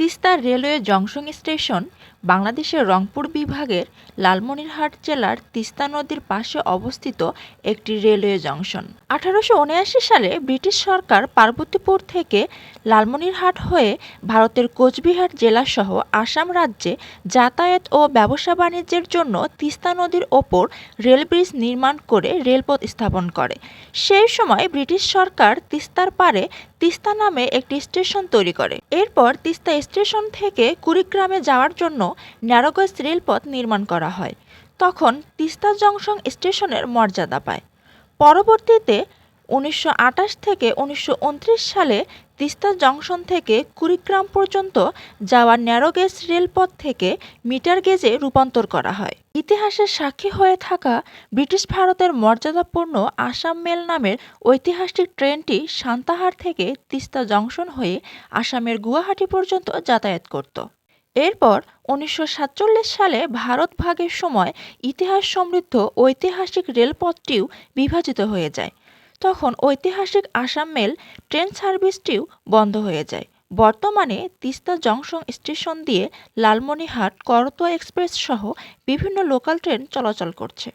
Teesta railway junction station বাংলাদেশের রংপুর বিভাগের লালমনিরহাট জেলার তিস্তা নদীর পাশে অবস্থিত একটি রেলওয়ে জংশন। আঠারোশো উনআশি সালে ব্রিটিশ সরকার পার্বতীপুর থেকে লালমনিরহাট হয়ে ভারতের কোচবিহার জেলাসহ আসাম রাজ্যে যাতায়াত ও ব্যবসা বাণিজ্যের জন্য তিস্তা নদীর ওপর রেল ব্রিজ নির্মাণ করে রেলপথ স্থাপন করে। সেই সময় ব্রিটিশ সরকার তিস্তার পারে তিস্তা নামে একটি স্টেশন তৈরি করে। এরপর তিস্তা স্টেশন থেকে কুড়িগ্রামে যাওয়ার জন্য ন্যারোগেজ রেলপথ নির্মাণ করা হয়। তখন তিস্তা জংশন স্টেশনের মর্যাদা পায়। পরবর্তীতে উনিশশো আটাশ থেকে উনিশশো উনত্রিশ সালে তিস্তা জংশন থেকে কুড়িগ্রাম পর্যন্ত যাওয়া ন্যারোগেজ রেলপথ থেকে মিটার গেজে রূপান্তর করা হয়। ইতিহাসের সাক্ষী হয়ে থাকা ব্রিটিশ ভারতের মর্যাদাপূর্ণ আসাম মেল নামের ঐতিহাসিক ট্রেনটি সান্তাহার থেকে তিস্তা জংশন হয়ে আসামের গুয়াহাটি পর্যন্ত যাতায়াত করত। এরপর উনিশশো সাতচল্লিশ সালে ভারত ভাগের সময় ইতিহাস সমৃদ্ধ ঐতিহাসিক রেলপথটিও বিভাজিত হয়ে যায়। তখন ঐতিহাসিক আসাম মেল ট্রেন সার্ভিসটিও বন্ধ হয়ে যায়। বর্তমানে তিস্তা জংশন স্টেশন দিয়ে লালমনিহাট করতোয়া এক্সপ্রেস সহ বিভিন্ন লোকাল ট্রেন চলাচল করছে।